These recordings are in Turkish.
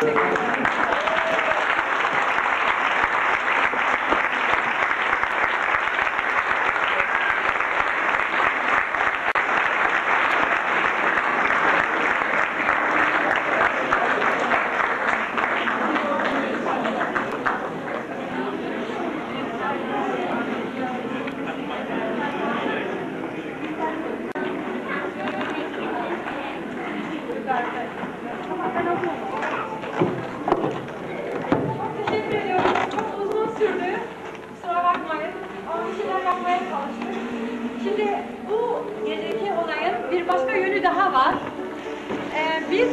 Obrigado. Şimdi bu geceki olayın bir başka yönü daha var. Ee, biz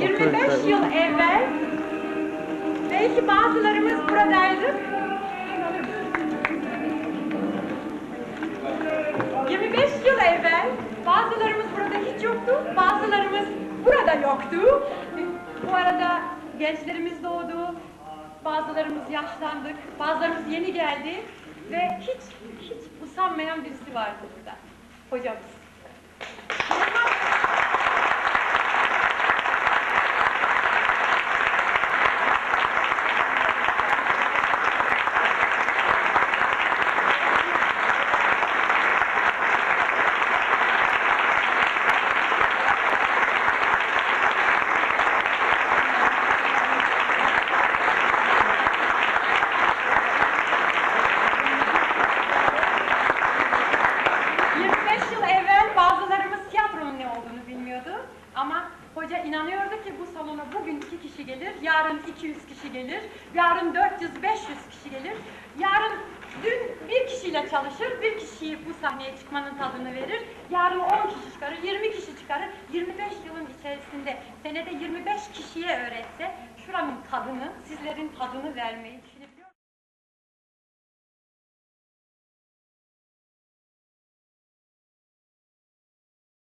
25 yıl evvel belki bazılarımız buradaydık. 25 yıl evvel bazılarımız burada hiç yoktu, bazılarımız burada yoktu. Bu arada gençlerimiz doğdu, bazılarımız yaşlandık, bazılarımız yeni geldi ve hiç hiç usanmayan birisi vardı burada. Hocamız. ...25 yıl evvel bazılarımız tiyatronun ne bilmiyordu. Ama hoca inanıyordu ki bu salona bugün iki kişi gelir, yarın 200 kişi gelir, yarın 400-500 kişi gelir. Yarın dün bir kişiyle çalışır, bir kişiyi bu sahneye çıkmanın tadını verir. Yarın 10 kişi çıkarır, 20 kişi çıkarır. 25 yılın içerisinde senede 25 kişiye öğretse şuranın tadını, sizlerin tadını vermeyi